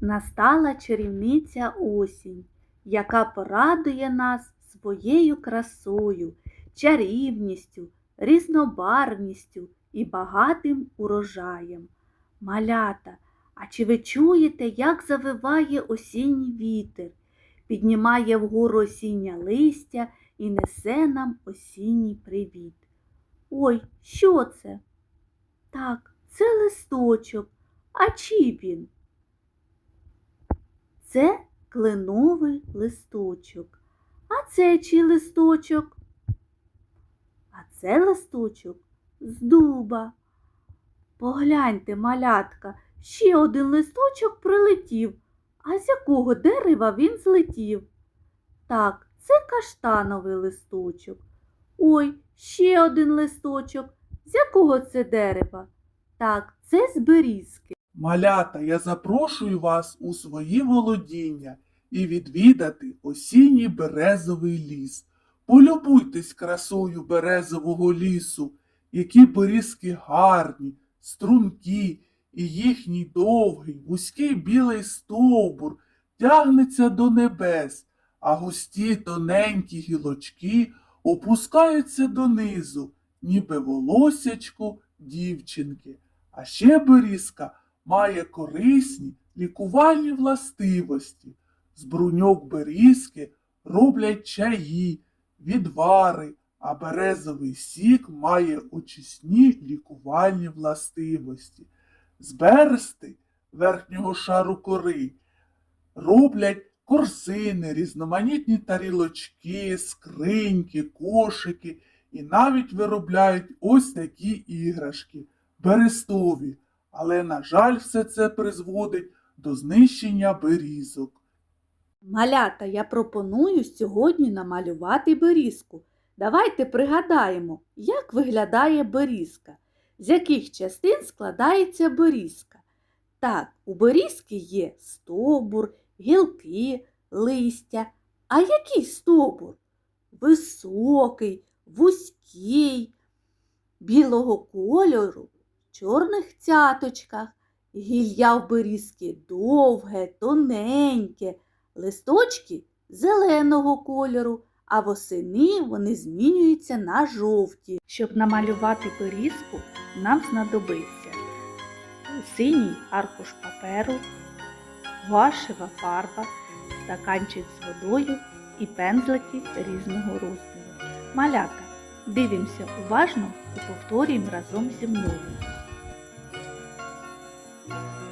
Настала чарівниця осінь, яка порадує нас своєю красою, чарівністю, різнобарвністю і багатим урожаєм. Малята, а чи ви чуєте, як завиває осінній вітер, піднімає вгору осіння листя і несе нам осінній привіт? Ой, що це? Так, це листочок. А чий він? Це кленовий листочок. А це чий листочок? А це листочок з дуба. Погляньте, малятка, ще один листочок прилетів. А з якого дерева він злетів? Так, це каштановий листочок. Ой, ще один листочок. З якого це дерева? Так, це з берізки. Малята, я запрошую вас у свої володіння і відвідати осінній березовий ліс. Полюбуйтесь красою березового лісу, які берізки гарні, стрункі, і їхній довгий, вузький білий стовбур тягнеться до небес, а густі тоненькі гілочки опускаються донизу, ніби волосячко дівчинки. А ще берізка має корисні лікувальні властивості. З бруньок берізки роблять чаї, відвари, а березовий сік має очисні лікувальні властивості. З берсти верхнього шару кори роблять корзини, різноманітні тарілочки, скриньки, кошики і навіть виробляють ось такі іграшки берестові. Але, на жаль, все це призводить до знищення берізок. Малята, я пропоную сьогодні намалювати берізку. Давайте пригадаємо, як виглядає берізка, з яких частин складається берізка. Так, у берізки є стовбур, гілки, листя. А який стовбур? Високий, вузький, білого кольору, чорних цяточках. Гілля в берізки довге, тоненьке, листочки зеленого кольору, а восени вони змінюються на жовті. Щоб намалювати берізку, нам знадобиться синій аркуш паперу, гуашева фарба, стаканчик з водою і пензлики різного розміру. Малята, дивимося уважно і повторюємо разом зі мною. Thank you.